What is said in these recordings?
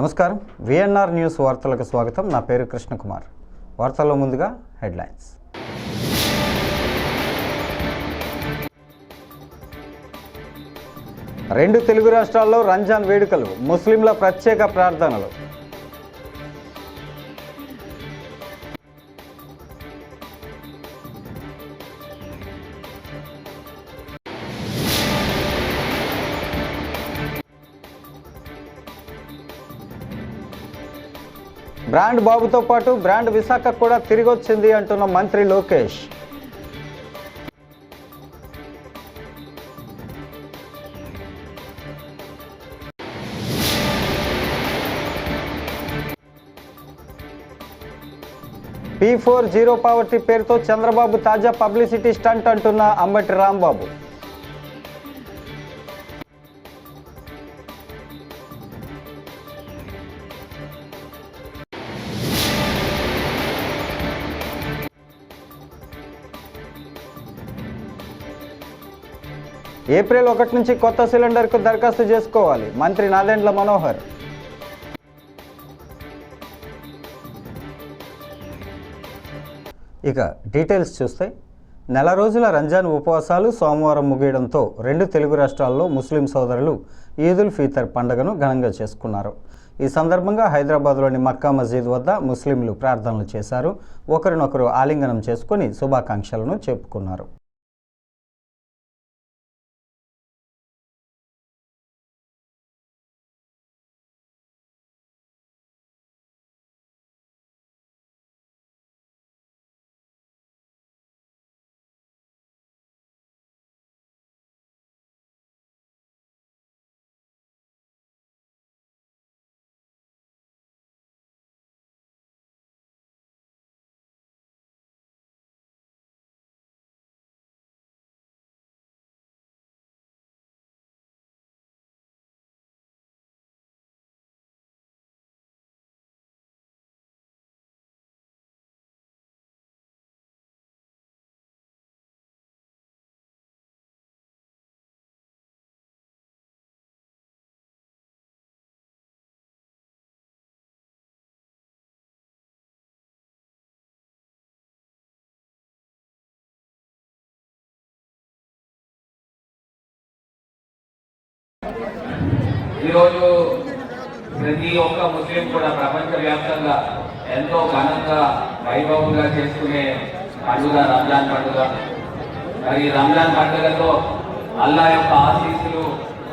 నమస్కారం. VNR news వార్తలకు స్వాగతం. నా పేరు కృష్ణకుమార్. వార్తల్లో ముందుగా హెడ్లైన్స్. రెండు తెలుగు రాష్ట్రాల్లో రంజాన్ వేడుకలు ముస్లింల ప్రత్యేక ప్రార్థనలు. బ్రాండ్ బాబుతో పాటు బ్రాండ్ విశాఖ కూడా తిరిగి వచ్చింది అంటున్న మంత్రి Lokesh. P four zero poverty పేరుతో చంద్రబాబు తాజా పబ్లిసిటీ స్టంట్ అంటున్న అంబటి రాంబాబు. ఏప్రిల్ ఒకటి నుంచి కొత్త సిలిండర్కు దరఖాస్తు చేసుకోవాలి. మంత్రి నాదెండ్ల మనోహర్. ఇక డీటెయిల్స్ చూస్తే నెల రోజుల రంజాన్ ఉపవాసాలు సోమవారం ముగియడంతో రెండు తెలుగు రాష్ట్రాల్లో ముస్లిం సోదరులు ఈదుల్ ఫీతర్ పండుగను ఘనంగా చేసుకున్నారు. ఈ సందర్భంగా హైదరాబాద్లోని మక్కా మసీద్ వద్ద ముస్లింలు ప్రార్థనలు చేశారు. ఒకరినొకరు ఆలింగనం చేసుకుని శుభాకాంక్షలను చెప్పుకున్నారు. ఈరోజు ప్రతి ఒక్క ముస్లిం కూడా ప్రపంచవ్యాప్తంగా ఎంతో ఘనంగా వైభవంగా చేసుకునే పండుగ రంజాన్ పండుగ. మరి ఈ రంజాన్ పండుగతో అల్లా యొక్క ఆశీస్సులు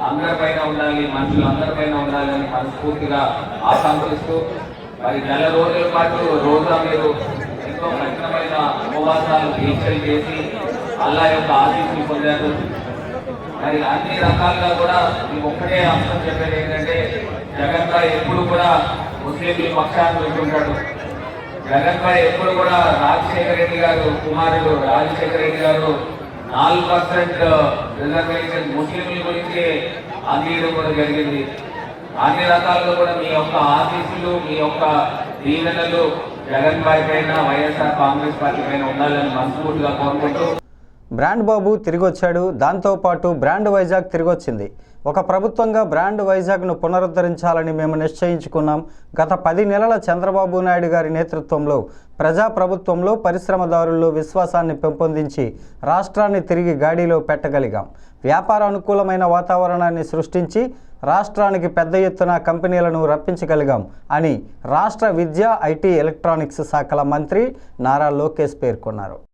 అందరిపైన ఉండాలి మనుషులందరిపైన ఉండాలని మనస్ఫూర్తిగా ఆకాంక్షిస్తూ మరి నెల రోజుల పాటు రోజా మీరు ఎంతో కఠినమైన ఉపవాసాలు దీక్షలు చేసి అల్లా యొక్క ఆశీస్సులు పొందారు. మరి అన్ని రకాలుగా కూడా మీకు ఒక్కటే అంశం చెప్పేది ఏంటంటే జగన్ భాయ్ ఎప్పుడు కూడా ముస్లింల పక్షాన్ని పెట్టుకుంటాడు. జగన్ భాయ్ ఎప్పుడు కూడా రాజశేఖర రెడ్డి గారు కుమారుడు రాజశేఖర రెడ్డి గారు నాలుగు పర్సెంట్ రిజర్వేషన్ ముస్లింల గురించి అందించడం కూడా జరిగింది. అన్ని రకాలుగా కూడా మీ యొక్క ఆఫీసులు మీ యొక్క దీవెనలు జగన్ భాయ్ పైన వైఎస్ఆర్ కాంగ్రెస్ పార్టీ పైన ఉండాలని మనస్ఫూర్తిగా కోరుకుంటూ బ్రాండ్ బాబు తిరిగి వచ్చాడు దాంతోపాటు బ్రాండ్ వైజాగ్ తిరిగి వచ్చింది ఒక ప్రభుత్వంగా బ్రాండ్ వైజాగ్ను పునరుద్ధరించాలని మేము నిశ్చయించుకున్నాం. గత పది నెలల చంద్రబాబు నాయుడు గారి నేతృత్వంలో ప్రజాప్రభుత్వంలో పరిశ్రమదారుల్లో విశ్వాసాన్ని పెంపొందించి రాష్ట్రాన్ని తిరిగి గాడిలో పెట్టగలిగాం. వ్యాపార అనుకూలమైన వాతావరణాన్ని సృష్టించి రాష్ట్రానికి పెద్ద ఎత్తున కంపెనీలను రప్పించగలిగాం అని రాష్ట్ర విద్య ఐటీ ఎలక్ట్రానిక్స్ శాఖల మంత్రి నారా లోకేష్ పేర్కొన్నారు.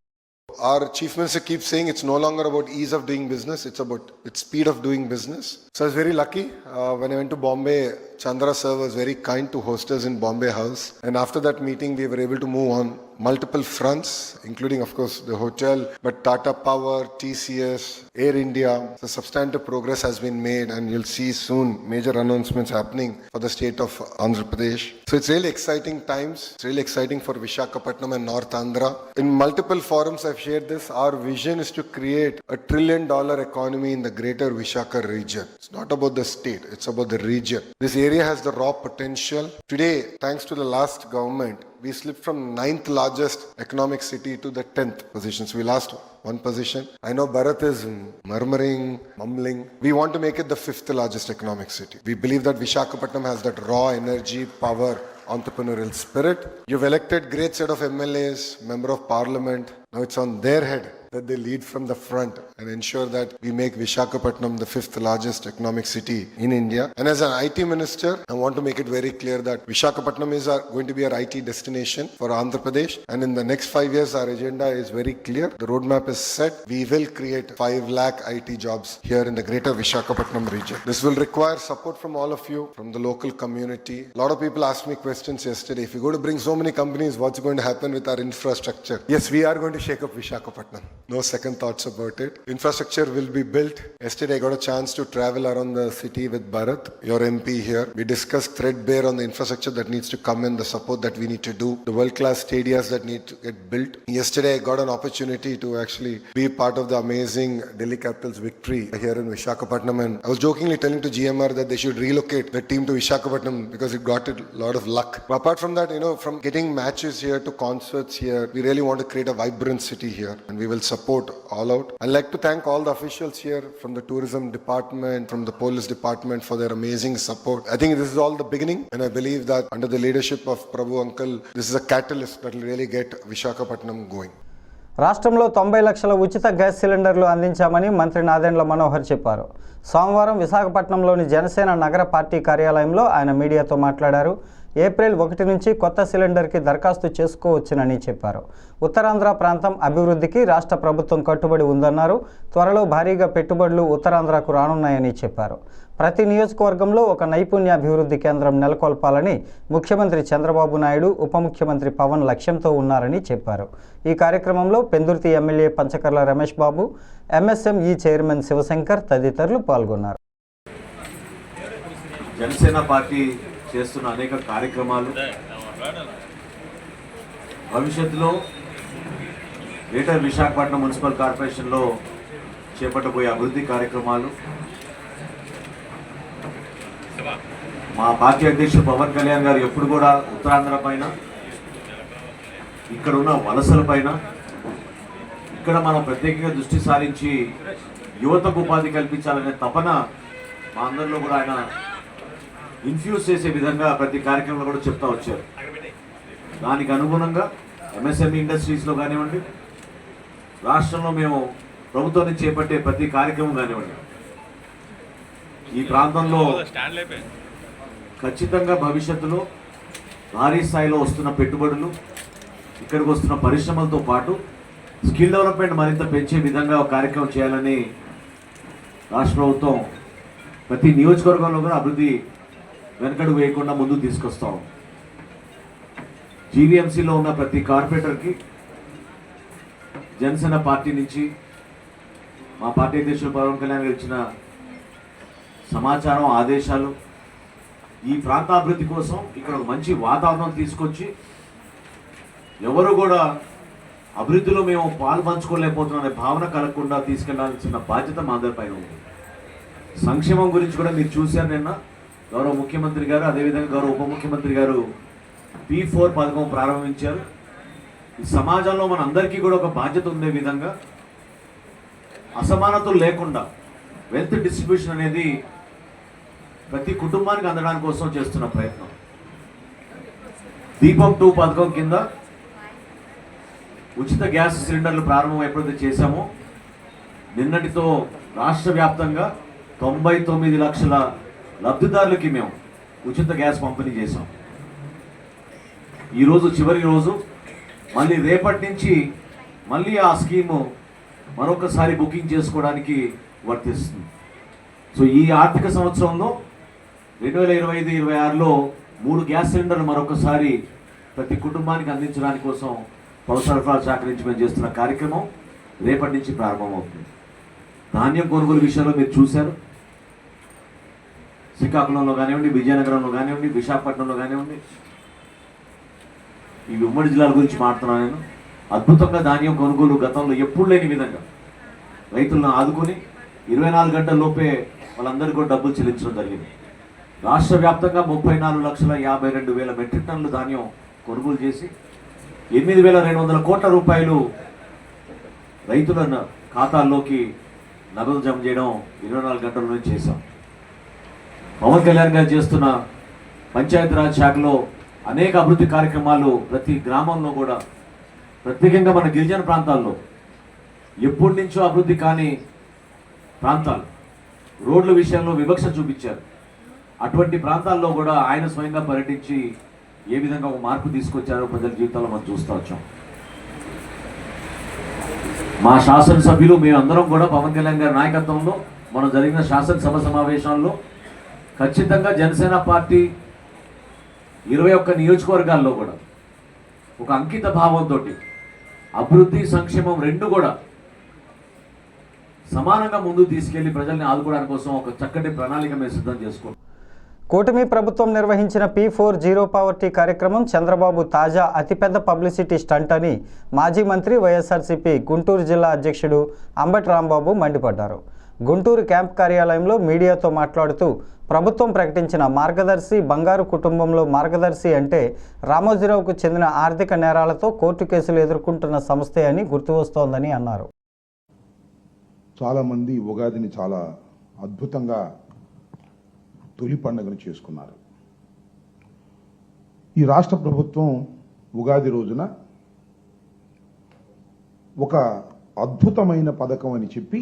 Our chief minister keeps saying it's no longer about ease of doing business, it's about its speed of doing business. So I was very lucky. Uh, when I went to Bombay, Chandra sir was very kind to host us in Bombay House. And after that meeting, we were able to move on multiple fronts, including, of course, the hotel, but Tata Power, TCS, Air India. So substantive progress has been made, and you'll see soon major announcements happening for the state of Andhra Pradesh. So it's really exciting times. It's really exciting for Vishakhapatnam and North Andhra. In multiple forums, I've shared this. Our vision is to create a trillion dollar economy in the greater Vishaka region. It's not about the state, it's about the region. This area has the raw potential. Today, thanks to the last government, we slipped from ninth largest economic city to the 10th position. So we lost one position. I know Bharat is murmuring, mumbling. We want to make it the fifth largest economic city. We believe that Vishakhapatnam has that raw energy, power, entrepreneurial spirit. You've elected great set of MLAs, member of parliament. Now it's on their head that they lead from the front and ensure that we make Vishakhapatnam the fifth largest economic city in India. And as an IT minister, I want to make it very clear that Vishakhapatnam is our, going to be our IT destination for Andhra Pradesh. And in the next five years, our agenda is very clear. The roadmap is set. We will create five lakh IT jobs here in the greater Vishakhapatnam region. This will require support from all of you, from the local community. A lot of people asked me questions yesterday. If you go to bring so many companies, what's going to happen with our infrastructure? Yes, we are going to shake up Vishakhapatnam. No second thoughts about it. Infrastructure will be built. Yesterday, I got a chance to travel around the city with Bharat, your MP here. We discussed threadbare on the infrastructure that needs to come in, the support that we need to do, the world class stadiums that need to get built. Yesterday, I got an opportunity to actually be part of the amazing Delhi Capitals victory here in Vishakhapatnam. And I was jokingly telling to GMR that they should relocate the team to Vishakhapatnam because it got a lot of luck. But apart from that, you know, from getting matches here to concerts here, we really want to create a vibrant city here and we will support all out. I'd like to thank all the officials here from the tourism department, from the police department for their amazing support. I think this is all the beginning and I believe that under the leadership of Prabhu Uncle, this is a catalyst that will really get Vishakhapatnam going. రాష్ట్రంలో తొంభై లక్షల ఉచిత gas సిలిండర్లు అందించామని మంత్రి నాదెండ్ల మనోహర్ చెప్పారు. సోమవారం విశాఖపట్నంలోని జనసేన నగర పార్టీ కార్యాలయంలో ఆయన మీడియాతో మాట్లాడారు. ఏప్రిల్ ఒకటి నుంచి కొత్త సిలిండర్కి దరఖాస్తు చేసుకోవచ్చునని చెప్పారు. ఉత్తరాంధ్ర ప్రాంతం అభివృద్ధికి రాష్ట్ర ప్రభుత్వం కట్టుబడి ఉందన్నారు. త్వరలో భారీగా పెట్టుబడులు ఉత్తరాంధ్రకు రానున్నాయని చెప్పారు. ప్రతి నియోజకవర్గంలో ఒక నైపుణ్యాభివృద్ధి కేంద్రం నెలకొల్పాలని ముఖ్యమంత్రి చంద్రబాబు నాయుడు ఉప ముఖ్యమంత్రి పవన్ లక్ష్యంతో ఉన్నారని చెప్పారు. ఈ కార్యక్రమంలో Pendurthi MLA Panchakarla Ramesh Babu MSME chairman Sivashankar తదితరులు పాల్గొన్నారు. జనసేన పార్టీ చేస్తున్న అనేక కార్యక్రమాలు భవిష్యత్తులో గ్రేటర్ విశాఖపట్నం మున్సిపల్ కార్పొరేషన్లో చేపట్టబోయే అభివృద్ధి కార్యక్రమాలు మా పార్టీ అధ్యక్షుడు పవన్ కళ్యాణ్ గారు ఎప్పుడు కూడా ఉత్తరాంధ్ర పైన ఇక్కడ ఉన్న వలసల పైన ఇక్కడ మనం ప్రత్యేకంగా దృష్టి సారించి యువతకు ఉపాధి కల్పించాలనే తపన మా అందరిలో కూడా ఆయన ఇన్ఫ్యూజ్ చేసే విధంగా ప్రతి కార్యక్రమంలో కూడా చెప్తా వచ్చారు. దానికి అనుగుణంగా ఎంఎస్ఎంఈ ఇండస్ట్రీస్లో కానివ్వండి రాష్ట్రంలో మేము ప్రభుత్వాన్ని చేపట్టే ప్రతి కార్యక్రమం కానివ్వండి. ఈ ప్రాంతంలో ఖచ్చితంగా భవిష్యత్తులో భారీ స్థాయిలో వస్తున్న పెట్టుబడులు ఇక్కడికి వస్తున్న పరిశ్రమలతో పాటు స్కిల్ డెవలప్మెంట్ మరింత పెంచే విధంగా ఒక కార్యక్రమం చేయాలని రాష్ట్ర ప్రభుత్వం ప్రతి నియోజకవర్గంలో కూడా అభివృద్ధి వెనకడుగు వేయకుండా ముందుకు తీసుకొస్తాం జీవీఎంసీలో ఉన్న ప్రతి కార్పొరేటర్కి జనసేన పార్టీ నుంచి మా పార్టీ అధ్యక్షులు పవన్ కళ్యాణ్ గారు ఇచ్చిన సమాచారం ఆదేశాలు ఈ ప్రాంతాభివృద్ధి కోసం ఇక్కడ ఒక మంచి వాతావరణం తీసుకొచ్చి ఎవరు కూడా అభివృద్ధిలో మేము పాలు పంచుకోలేకపోతున్నాం అనే భావన కలగకుండా తీసుకెళ్ళాల్సిన బాధ్యత మా అందరిపైన ఉంది. సంక్షేమం గురించి కూడా మీరు చూశారు నిన్న. గౌరవ ముఖ్యమంత్రి గారు అదేవిధంగా గౌరవ ఉప ముఖ్యమంత్రి గారు పీ ఫోర్ పథకం ప్రారంభించారు. ఈ సమాజంలో మన అందరికీ కూడా ఒక బాధ్యత ఉండే విధంగా అసమానతలు లేకుండా వెల్త్ డిస్ట్రిబ్యూషన్ అనేది ప్రతి కుటుంబానికి అందడానికి కోసం చేస్తున్న ప్రయత్నం. దీపం టూ పథకం కింద ఉచిత గ్యాస్ సిలిండర్లు ప్రారంభం ఎప్పుడైతే చేశామో. నిన్నటితో రాష్ట్ర వ్యాప్తంగా తొంభై తొమ్మిది లక్షల లబ్ధిదారులకి మేము ఉచిత గ్యాస్ పంపిణీ చేశాం. ఈరోజు చివరి రోజు. మళ్ళీ రేపటి నుంచి మళ్ళీ ఆ స్కీము మరొకసారి బుకింగ్ చేసుకోవడానికి వర్తిస్తుంది. సో ఈ ఆర్థిక సంవత్సరంలో రెండు వేల ఇరవై ఐదు ఇరవై ఆరులో మూడు గ్యాస్ సిలిండర్లు మరొకసారి ప్రతి కుటుంబానికి అందించడానికి కోసం పౌర సరఫరా శాఖ నుంచి మేము చేస్తున్న కార్యక్రమం రేపటి నుంచి ప్రారంభమవుతుంది. ధాన్యం కొనుగోలు విషయంలో మీరు చూశారు. శ్రీకాకుళంలో కానివ్వండి విజయనగరంలో కానివ్వండి విశాఖపట్నంలో కానివ్వండి. ఈ ఉమ్మడి జిల్లాల గురించి మాట్లాడుతున్నాను నేను. అద్భుతంగా ధాన్యం కొనుగోలు గతంలో ఎప్పుడు లేని విధంగా రైతులను ఆదుకొని ఇరవై నాలుగు గంటల లోపే వాళ్ళందరికీ కూడా డబ్బులు చెల్లించడం జరిగింది. రాష్ట్ర వ్యాప్తంగా ముప్పై నాలుగు లక్షల యాభై రెండు వేల మెట్రిక్ టన్నులు ధాన్యం కొనుగోలు చేసి ఎనిమిది వేల రెండు వందల కోట్ల రూపాయలు రైతుల ఖాతాల్లోకి నగదు జమ చేయడం ఇరవై నాలుగు గంటల నుంచి చేశాం. పవన్ కళ్యాణ్ గారు చేస్తున్న పంచాయతీరాజ్ శాఖలో అనేక అభివృద్ధి కార్యక్రమాలు ప్రతి గ్రామంలో కూడా ప్రత్యేకంగా మన గిరిజన ప్రాంతాల్లో. ఎప్పటి నుంచో అభివృద్ధి కాని ప్రాంతాలు. రోడ్ల విషయంలో వివక్ష చూపించారు. అటువంటి ప్రాంతాల్లో కూడా ఆయన స్వయంగా పర్యటించి ఏ విధంగా ఒక మార్పు తీసుకొచ్చారో ప్రజల జీవితాల్లో మనం చూస్తూ వచ్చాం. మా శాసనసభ్యులు మేమందరం కూడా పవన్ కళ్యాణ్ గారి నాయకత్వంలో మనం జరిగిన శాసనసభ సమావేశాల్లో ఖచ్చితంగా జనసేన పార్టీ ఇరవై ఒక్క నియోజకవర్గాల్లో కూడా ఒక అంకిత భావంతో అభివృద్ధి సంక్షేమం రెండు కూడా సమానంగా ముందు తీసుకెళ్ళి ప్రజల్ని ఆదుకోవడానికి కోసం ఒక చక్కటి ప్రణాళిక మేము సిద్ధం చేసుకుంటాం కూటమి ప్రభుత్వం నిర్వహించిన పీ ఫోర్ జీరో పావర్టీ కార్యక్రమం చంద్రబాబు తాజా అతిపెద్ద పబ్లిసిటీ స్టంట్ అని మాజీ మంత్రి వైఎస్ఆర్సీపీ గుంటూరు జిల్లా అధ్యక్షుడు అంబటి రాంబాబు మండిపడ్డారు. గుంటూరు క్యాంప్ కార్యాలయంలో మీడియాతో మాట్లాడుతూ ప్రభుత్వం ప్రకటించిన మార్గదర్శి బంగారు కుటుంబంలో మార్గదర్శి అంటే రామోజీరావుకు చెందిన ఆర్థిక నేరాలతో కోర్టు కేసులు ఎదుర్కొంటున్న సంస్థే అని గుర్తు వస్తోందని అన్నారు. చాలామంది ఉగాదిని చాలా అద్భుతంగా తొలి పండుగను చేసుకున్నారు. ఈ రాష్ట్ర ప్రభుత్వం ఉగాది రోజున ఒక అద్భుతమైన పథకం అని చెప్పి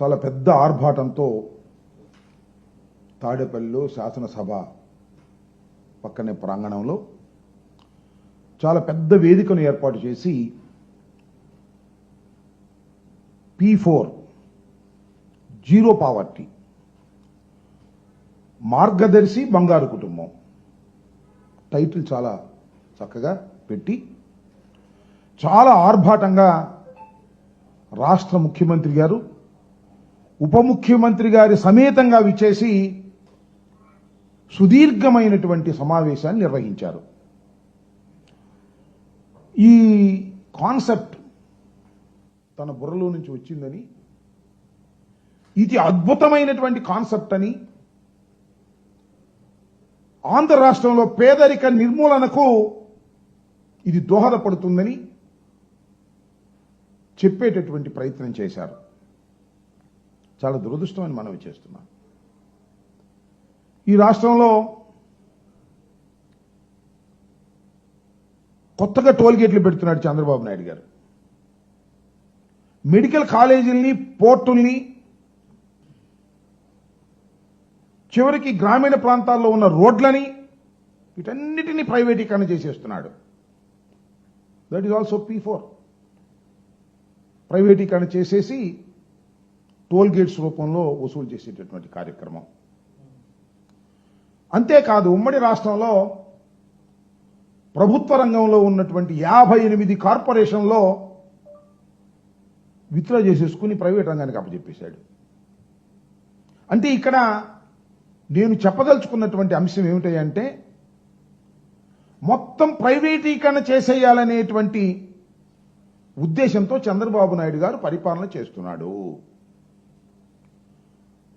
చాలా పెద్ద ఆర్భాటంతో తాడేపల్లిలో శాసనసభ పక్కనే ప్రాంగణంలో చాలా పెద్ద వేదికను ఏర్పాటు చేసి పీ ఫోర్ జీరో పావర్టీ మార్గదర్శి బంగారు కుటుంబం. టైటిల్ చాలా చక్కగా పెట్టి చాలా ఆర్భాటంగా రాష్ట్ర ముఖ్యమంత్రి గారు ఉప ముఖ్యమంత్రి గారి సమేతంగా విచ్చేసి సుదీర్ఘమైనటువంటి సమావేశాన్ని నిర్వహించారు. ఈ కాన్సెప్ట్ తన బుర్రలో నుంచి వచ్చిందని ఇది అద్భుతమైనటువంటి కాన్సెప్ట్ అని ఆంధ్ర రాష్ట్రంలో పేదరిక నిర్మూలనకు ఇది దోహదపడుతుందని చెప్పేటటువంటి ప్రయత్నం చేశారు. చాలా దురదృష్టమని మనవి చేస్తున్నాం. ఈ రాష్ట్రంలో కొత్తగా టోల్గేట్లు పెడుతున్నాడు చంద్రబాబు నాయుడు గారు. మెడికల్ కాలేజీల్ని పోర్టుల్ని చివరికి గ్రామీణ ప్రాంతాల్లో ఉన్న రోడ్లని వీటన్నిటిని ప్రైవేటీకరణ చేసేస్తున్నాడు. That is also P four ప్రైవేటీకరణ చేసేసి టోల్ గేట్స్ రూపంలో వసూలు చేసేటటువంటి కార్యక్రమం. అంతేకాదు ఉమ్మడి రాష్ట్రంలో ప్రభుత్వ రంగంలో ఉన్నటువంటి యాభై ఎనిమిది కార్పొరేషన్లో విత్డ్రా చేసేసుకుని ప్రైవేట్ రంగానికి అప్పచెప్పేశాడు. అంటే ఇక్కడ నేను చెప్పదలుచుకున్నటువంటి అంశం ఏమిటంటే మొత్తం ప్రైవేటీకరణ చేసేయాలనేటువంటి ఉద్దేశంతో చంద్రబాబు నాయుడు గారు పరిపాలన చేస్తున్నాడు.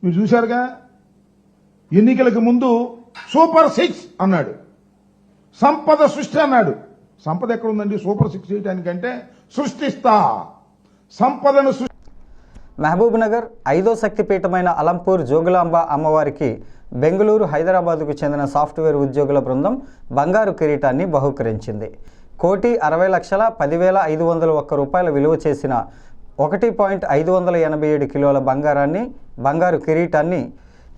మీరు చూశారుగా? ఎన్నికలకు ముందు సూపర్ సిక్స్ అన్నాడు. సంపద సృష్టి అన్నాడు. సంపద ఎక్కడుందండి? సూపర్ సిక్స్ చేయడానికంటే సృష్టిస్తా. సంపదను సృష్టి మహబూబ్ నగర్ ఐదో శక్తిపీఠమైన అలంపూర్ జోగులాంబ అమ్మవారికి బెంగళూరు హైదరాబాద్కు చెందిన సాఫ్ట్వేర్ ఉద్యోగుల బృందం బంగారు కిరీటాన్ని బహుకరించింది. కోటి అరవై లక్షల పదివేల ఐదు వందల ఒక్క రూపాయల విలువ చేసిన ఒకటి పాయింట్ ఐదు వందల ఎనభై ఏడు కిలోల బంగారాన్ని బంగారు కిరీటాన్ని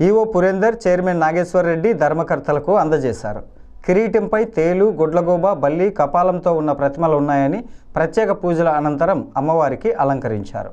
ఈవో పురేందర్ చైర్మన్ నాగేశ్వర్ రెడ్డి ధర్మకర్తలకు అందజేశారు. కిరీటంపై తేలు గుడ్లగోబ బల్లి కపాలంతో ఉన్న ప్రతిమలు ఉన్నాయని ప్రత్యేక పూజల అనంతరం అమ్మవారికి అలంకరించారు.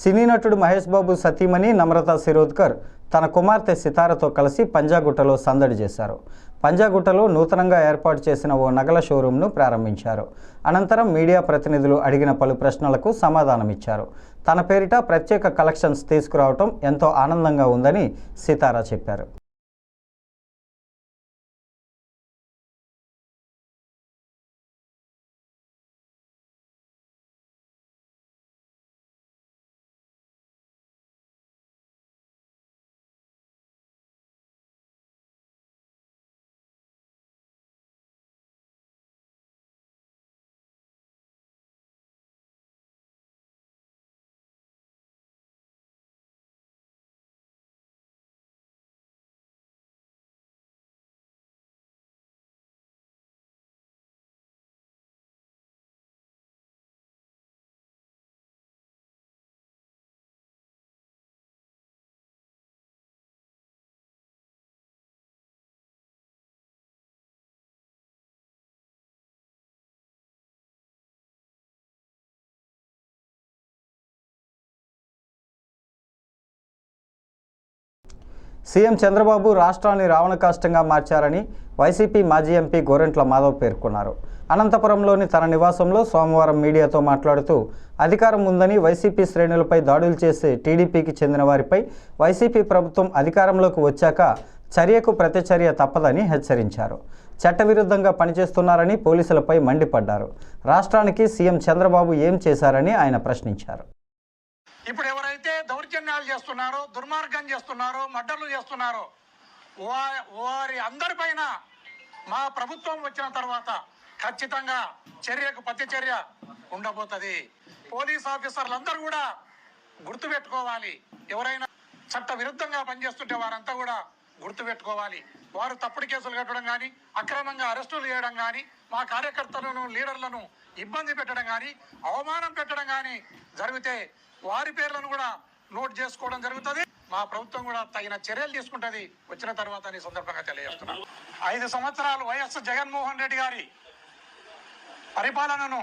సినీ నటుడు మహేష్ బాబు సతీమణి నమ్రత శిరోద్కర్ తన కుమార్తె సితారతో కలిసి పంజాగుట్టలో సందడి చేశారు. పంజాగుట్టలో నూతనంగా ఏర్పాటు చేసిన ఓ నగల షోరూంను ప్రారంభించారు. అనంతరం మీడియా ప్రతినిధులు అడిగిన పలు ప్రశ్నలకు సమాధానమిచ్చారు తన పేరిట ప్రత్యేక కలెక్షన్స్ తీసుకురావటం ఎంతో ఆనందంగా ఉందని సితారా చెప్పారు. సీఎం చంద్రబాబు రాష్ట్రాన్ని రావణకాష్టంగా మార్చారని వైసీపీ మాజీ ఎంపీ గోరెంట్ల మాధవ్ పేర్కొన్నారు. అనంతపురంలోని తన నివాసంలో సోమవారం మీడియాతో మాట్లాడుతూ అధికారం ఉందని వైసీపీ శ్రేణులపై దాడులు చేసే టీడీపీకి చెందిన వారిపై వైసీపీ ప్రభుత్వం అధికారంలోకి వచ్చాక చర్యకు ప్రతిచర్య తప్పదని హెచ్చరించారు. చట్టవిరుద్ధంగా పనిచేస్తున్నారని పోలీసులపై మండిపడ్డారు. రాష్ట్రానికి సీఎం చంద్రబాబు ఏం చేశారని ఆయన ప్రశ్నించారు. ఇప్పుడు ఎవరైతే దౌర్జన్యాలు చేస్తున్నారో దుర్మార్గం చేస్తున్నారో మడ్డలు చేస్తున్నారో వా- వారి అందరిపైన మా ప్రభుత్వం వచ్చిన తర్వాత ఖచ్చితంగా చర్యకు ప్రతిచర్య ఉండబోతుంది. పోలీస్ ఆఫీసర్లందరూ కూడా గుర్తుపెట్టుకోవాలి. ఎవరైనా చట్ట విరుద్ధంగా పనిచేస్తుంటే వారంతా కూడా గుర్తుపెట్టుకోవాలి. వారు తప్పుడు కేసులు కట్టడం కానీ అక్రమంగా అరెస్టులు చేయడం కానీ మా కార్యకర్తలను లీడర్లను ఇబ్బంది పెట్టడం కానీ అవమానం పెట్టడం కానీ జరిగితే వారి పేర్లను కూడా నోట్ చేసుకోవడం జరుగుతుంది. మా ప్రభుత్వం కూడా తగిన చర్యలు తీసుకుంటది. వచ్చిన తర్వాత ఈ సందర్భంగా తెలియజేస్తున్నాను ఐదు సంవత్సరాలు వైఎస్ జగన్మోహన్ రెడ్డి గారి పరిపాలనను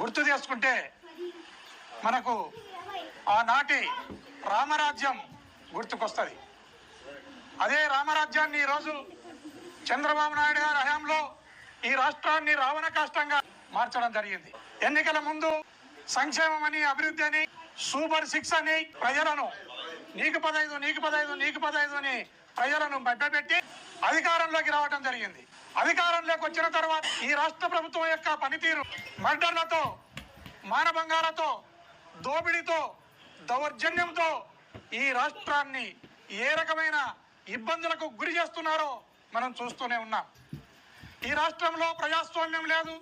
గుర్తు చేసుకుంటే మనకు ఆనాటి రామరాజ్యం గుర్తుకొస్తుంది. అదే రామరాజ్యాన్ని ఈరోజు చంద్రబాబు నాయుడు గారి హయాంలో ఈ రాష్ట్రాన్ని రావణ కాష్టంగా మార్చడం జరిగింది. ఎన్నికల ముందు సంక్షేమం అని అభివృద్ధి అని సూపర్ సిక్స్ అని ప్రజలను నీకు పదైదు నీకు పదైదు నీకు పదైదు అని ప్రజలను మభ్యపెట్టి అధికారంలోకి రావడం జరిగింది. అధికారంలోకి వచ్చిన తర్వాత ఈ రాష్ట్ర ప్రభుత్వం యొక్క పనితీరు మర్డర్లతో మానభంగాలతో దోపిడీతో దౌర్జన్యంతో ఈ రాష్ట్రాన్ని ఏ రకమైన ఇబ్బందులకు గురి చేస్తున్నారో మనం చూస్తూనే ఉన్నాం. ఈ రాష్ట్రంలో ప్రజాస్వామ్యం లేదు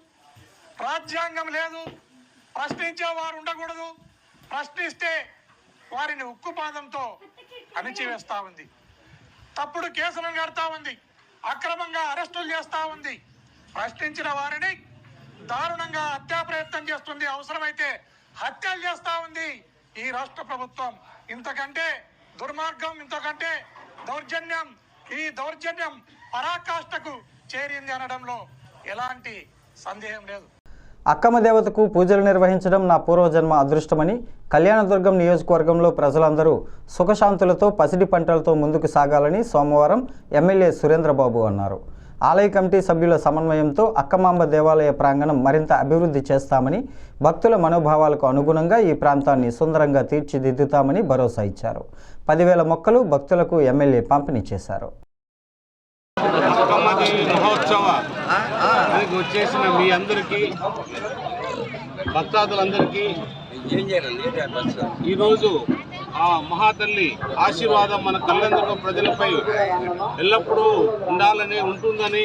రాజ్యాంగం లేదు ప్రశ్నించే వారు ఉండకూడదు. ప్రశ్నిస్తే వారిని ఉక్కుపాదంతో అణిచివేస్తా ఉంది. తప్పుడు కేసులను కడతా ఉంది. అక్రమంగా అరెస్టులు చేస్తా ఉంది. ప్రశ్నించిన వారిని దారుణంగా హత్యా ప్రయత్నం చేస్తుంది. అవసరమైతే హత్యలు చేస్తా ఉంది ఈ రాష్ట్ర ప్రభుత్వం. ఇంతకంటే దుర్మార్గం ఇంతకంటే దౌర్జన్యం ఈ దౌర్జన్యం పరాకాష్ఠకు చేరింది అనడంలో ఎలాంటి సందేహం లేదు. అక్కమ్మ దేవతకు పూజలు నిర్వహించడం నా పూర్వజన్మ అదృష్టమని కళ్యాణదుర్గం నియోజకవర్గంలో ప్రజలందరూ సుఖశాంతులతో పసిడి పంటలతో ముందుకు సాగాలని సోమవారం ఎమ్మెల్యే సురేంద్రబాబు అన్నారు. ఆలయ కమిటీ సభ్యుల సమన్వయంతో అక్కమాంబ దేవాలయ ప్రాంగణం మరింత అభివృద్ధి చేస్తామని భక్తుల మనోభావాలకు అనుగుణంగా ఈ ప్రాంతాన్ని సుందరంగా తీర్చిదిద్దుతామని భరోసా ఇచ్చారు. పదివేల మొక్కలు భక్తులకు ఎమ్మెల్యే పంపిణీ చేశారు. మహోత్సవ దానికి వచ్చేసిన మీ అందరికీ భక్తాదులందరికీ ఈరోజు ఆ మహాతల్లి ఆశీర్వాదం మన కళ్యాణ ప్రజలపై ఎల్లప్పుడూ ఉండాలని ఉంటుందని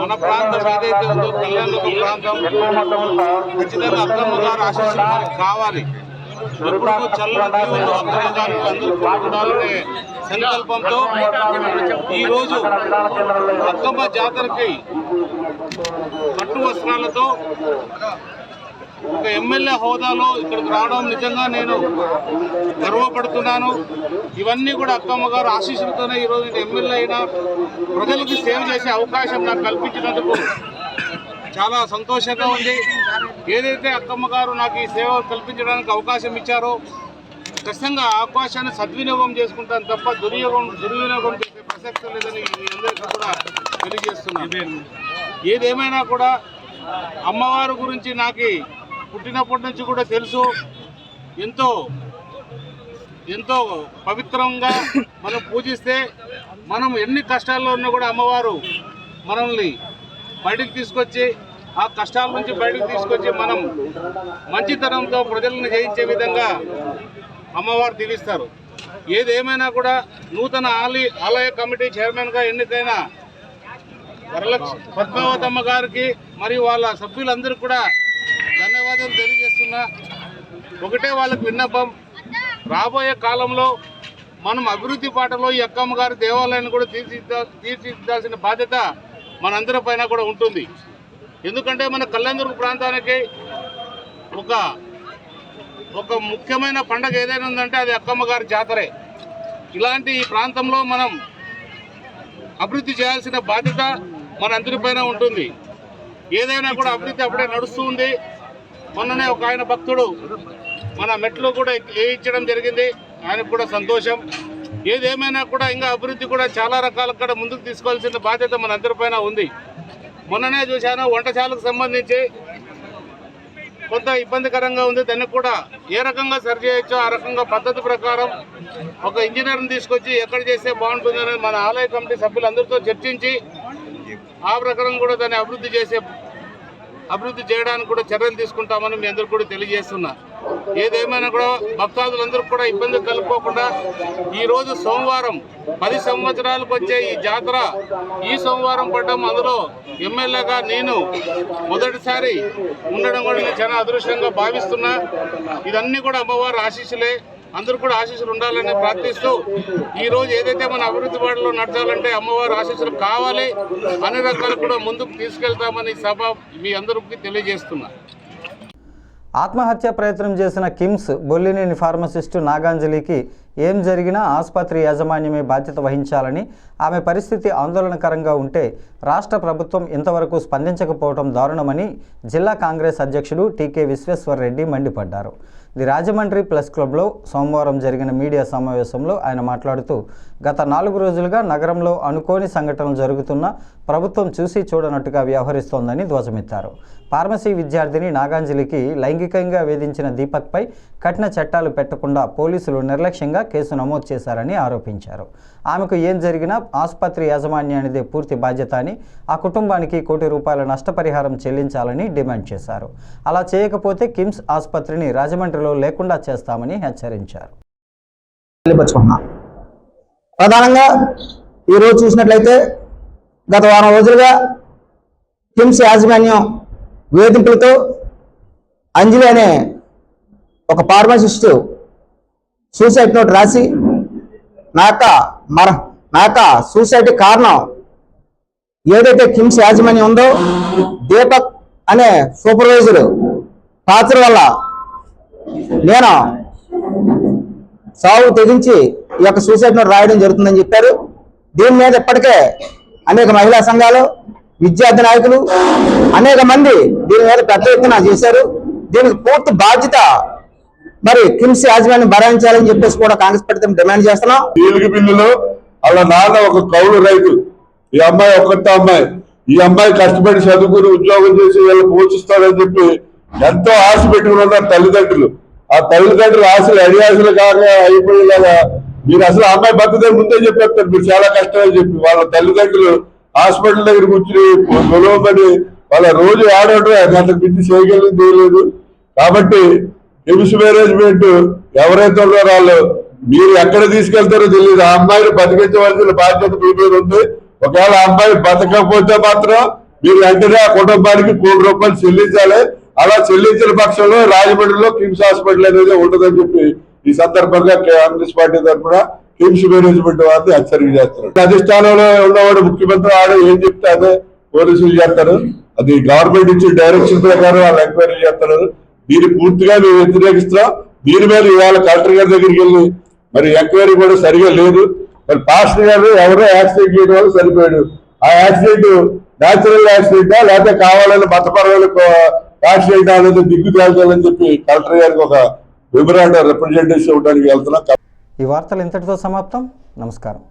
మన ప్రాంతం ఏదైతే ఉందో కళ్యాణ ప్రాంతం ఖచ్చితంగా అక్కమ్మ గారు ఆశీస్సులు కావాలి. అక్కమ్మ సంకల్పంతో ఈ రోజు అక్కమ్మ జాతరకి పట్టు వస్త్రాలతో ఒక ఎమ్మెల్యే హోదాలో ఇక్కడికి రావడం నిజంగా నేను గర్వపడుతున్నాను ఇవన్నీ కూడా అక్కమ్మ గారు ఆశీస్సులతోనే ఈరోజు ఎమ్మెల్యే అయినా ప్రజలకు సేవ చేసే అవకాశం నాకు కల్పించినందుకు చాలా సంతోషంగా ఉంది. ఏదైతే అక్కమ్మ గారు నాకు ఈ సేవ కల్పించడానికి అవకాశం ఇచ్చారో ఖచ్చితంగా అవకాశాన్ని సద్వినియోగం చేసుకుంటాను తప్ప దుర్యోగం దుర్వినియోగం చేసే ప్రసక్తి లేదని అందరికీ కూడా తెలియజేస్తున్నాను. ఏదేమైనా కూడా అమ్మవారి గురించి నాకు పుట్టినప్పటి నుంచి కూడా తెలుసు. ఎంతో ఎంతో పవిత్రంగా మనం పూజిస్తే మనం ఎన్ని కష్టాల్లో ఉన్నా కూడా అమ్మవారు మనల్ని బయటకు తీసుకొచ్చి ఆ కష్టాల నుంచి బయటకు తీసుకొచ్చి మనం మంచితనంతో ప్రజలను జయించే విధంగా అమ్మవారు దీవిస్తారు. ఏదేమైనా కూడా నూతన ఆలయ ఆలయ కమిటీ చైర్మన్గా ఎన్నికైన వరలక్ష్మి పద్మావతమ్మ గారికి మరియు వాళ్ళ సభ్యులందరూ కూడా ధన్యవాదాలు తెలియజేస్తున్నా. ఒకటే వాళ్ళకి విన్నపం రాబోయే కాలంలో మనం అభివృద్ధి పాటలో ఈ అక్కమ్మ గారి దేవాలయాన్ని కూడా తీర్చిద్దా తీర్చిదిద్దాల్సిన బాధ్యత మనందరి పైన కూడా ఉంటుంది. ఎందుకంటే మన కళ్యాణదుర్గ ప్రాంతానికి ఒక ఒక ముఖ్యమైన పండగ ఏదైనా ఉందంటే అది అక్కమ్మగారి జాతరే. ఇలాంటి ఈ ప్రాంతంలో మనం అభివృద్ధి చేయాల్సిన బాధ్యత మనందరిపైన ఉంటుంది. ఏదైనా కూడా అభివృద్ధి అప్పుడే నడుస్తూ ఉంది. మొన్ననే ఒక ఆయన భక్తుడు మన మెట్లు కూడా వేయించడం జరిగింది ఆయనకు కూడా సంతోషం. ఏదేమైనా కూడా ఇంకా అభివృద్ధి కూడా చాలా రకాల కూడా ముందుకు తీసుకోవాల్సిన బాధ్యత మనందరిపైన ఉంది. మొన్ననే చూశాను వంటశాలకు సంబంధించి కొంత ఇబ్బందికరంగా ఉంది. దాన్ని కూడా ఏ రకంగా సరి చేయొచ్చో ఆ రకంగా పద్ధతి ప్రకారం ఒక ఇంజనీర్ని తీసుకొచ్చి ఎక్కడ చేస్తే బాగుంటుందని మన ఆలయ కమిటీ సభ్యులందరితో చర్చించి ఆ ప్రకారం కూడా దాన్ని అభివృద్ధి చేసే అభివృద్ధి చేయడానికి కూడా చర్యలు తీసుకుంటామని మీ అందరికీ కూడా తెలియజేస్తున్నా ఏదేమైనా కూడా భక్తాదులందరూ కూడా ఇబ్బంది కలుపుకోకుండా ఈరోజు సోమవారం పది సంవత్సరాలకు వచ్చే ఈ జాతర ఈ సోమవారం పడ్డం అందులో ఎమ్మెల్యేగా నేను మొదటిసారి ఉండడం కూడా నేను చాలా అదృష్టంగా భావిస్తున్నా. ఇదన్నీ కూడా అమ్మవారి ఆశీస్సులే. అందరూ కూడా ఆశీస్సులు ఉండాలని ప్రార్థిస్తూ ఈ రోజు ఏదైతే మన అభివృద్ధి బాటలో నడచాలంటే అమ్మవారి ఆశీస్సులు కావాలి అన్ని రకాలు కూడా ముందుకు తీసుకెళ్తామని సభ మీ అందరికీ తెలియజేస్తున్నా. ఆత్మహత్య ప్రయత్నం చేసిన కిమ్స్ బొల్లినేని ఫార్మసిస్టు నాగాంజలికి ఏం జరిగినా ఆసుపత్రి యాజమాన్యమే బాధ్యత వహించాలని ఆమె పరిస్థితి ఆందోళనకరంగా ఉంటే రాష్ట్ర ప్రభుత్వం ఇంతవరకు స్పందించకపోవడం దారుణమని జిల్లా కాంగ్రెస్ అధ్యక్షుడు టీకే విశ్వేశ్వరరెడ్డి మండిపడ్డారు. ది రాజమండ్రి ప్లస్ క్లబ్లో సోమవారం జరిగిన మీడియా సమావేశంలో ఆయన మాట్లాడుతూ గత నాలుగు రోజులుగా నగరంలో అనుకోని సంఘటనలు జరుగుతున్నా ప్రభుత్వం చూసి చూడనట్టుగా వ్యవహరిస్తోందని ధ్వజమెత్తారు. ఫార్మసీ విద్యార్థిని నాగాంజలికి లైంగికంగా వేధించిన దీపక్పై కఠిన చట్టాలు పెట్టకుండా పోలీసులు నిర్లక్ష్యంగా కేసు నమోదు చేశారని ఆరోపించారు. ఆమెకు ఏం జరిగినా ఆసుపత్రి యాజమాన్యానిదే పూర్తి బాధ్యత అని ఆ కుటుంబానికి కోటి రూపాయల నష్టపరిహారం చెల్లించాలని డిమాండ్ చేశారు. అలా చేయకపోతే కిమ్స్ ఆసుపత్రిని రాజమండ్రిలో లేకుండా చేస్తామని హెచ్చరించారు. ప్రధానంగా ఈరోజు చూసినట్లయితే గత వారం రోజులుగా కిమ్స్ యాజమాన్యం వేధింపులతో అంజలి అనే ఒక ఫార్మసిస్టు సూసైడ్ నోట్ రాసి నాక మర నాక సూసైడ్ కారణం ఏదైతే కిమ్స్ యాజమాన్యం ఉందో దీపక్ అనే సూపర్వైజర్ టార్చర్ వల్ల నేను సాగు తెగించి ఈ యొక్క సూసైడ్ నోట్ రాయడం జరుగుతుందని చెప్పారు. దీని మీద ఇప్పటికే అనేక మహిళా సంఘాలు విద్యార్థి నాయకులు అనేక మంది దీని మీద పెద్ద ఎత్తున చేశారు. దీనికి పూర్తి బాధ్యత మరి కిమ్స్ యాజమాన్యం భరించాలని చెప్పేసి కూడా కాంగ్రెస్ పార్టీ డిమాండ్ చేస్తున్నాం. ఈలికి బిల్లులో వాళ్ళ నాన్న ఒక కౌలు రైతు. ఈ అమ్మాయి ఒక్కటే అమ్మాయి. ఈ అమ్మాయి కష్టపడి చదువుకుని ఉద్యోగం చేసి వీళ్ళు పోషిస్తారని చెప్పి ఎంతో ఆశ పెట్టుకుని ఉన్నారు తల్లిదండ్రులు. ఆ తల్లిదండ్రులు ఆశలు అడి కాక అయిపోయేలాగా మీరు అసలు అమ్మాయి బతుకుదే ముందే చెప్పేస్తారు మీరు చాలా కష్టమని చెప్పి వాళ్ళ తల్లిదండ్రులు హాస్పిటల్ దగ్గర కూర్చుని గొడవపడి వాళ్ళ రోజు ఆడటం అంతకు మించి చేయగలిగింది ఏం కాబట్టి హిమ్స్ మేనేజ్మెంట్ ఎవరైతే ఉన్నారో వాళ్ళు మీరు ఎక్కడ తీసుకెళ్తారో తెలియదు. ఆ అమ్మాయిని బతికించవలసిన బాధ్యత మీ మీద ఉంది. ఒకవేళ అమ్మాయి బతకపోతే మాత్రం మీరు వెంటనే ఆ కుటుంబానికి కోటి రూపాయలు చెల్లించాలి. అలా చెల్లించిన పక్షంలో రాజమండ్రిలో కిమ్స్ హాస్పిటల్ అనేది ఉండదని చెప్పి ఈ సందర్భంగా కాంగ్రెస్ పార్టీ తరఫున కిమ్స్ మేనేజ్మెంట్ వారిని హెచ్చరిక చేస్తున్నారు. అధిష్టానంలో ఉన్నవాడు ముఖ్యమంత్రి ఆడ ఏం చెప్తే అదే పోలీసులు చేస్తారు. అది గవర్నమెంట్ ఇచ్చిన డైరెక్షన్ ప్రకారం వాళ్ళు ఎంక్వైరీ చేస్తారు. దీన్ని పూర్తిగా మేము వ్యతిరేకిస్తున్నాం. దీని మీద ఇవాళ కలెక్టర్ గారి దగ్గరికి వెళ్ళి మరి ఎంక్వైరీ కూడా సరిగా లేదు. మరి పాస్టర్ గారు ఎవరో యాక్సిడెంట్ చేయడం వల్ల సరిపోయాడు. ఆ యాక్సిడెంట్ న్యాచురల్ యాక్సిడెంటా లేకపోతే కావాలని మతపరమైన యాక్సిడెంట్ అనేది దిగ్గు తేల్చాలని చెప్పి కలెక్టర్ గారికి ఒక విమరాండ రిప్రజెంటేషన్ ఇవ్వడానికి వెళ్తున్నాం. ఈ వార్తలు ఇంతటితో సమాప్తం. నమస్కారం.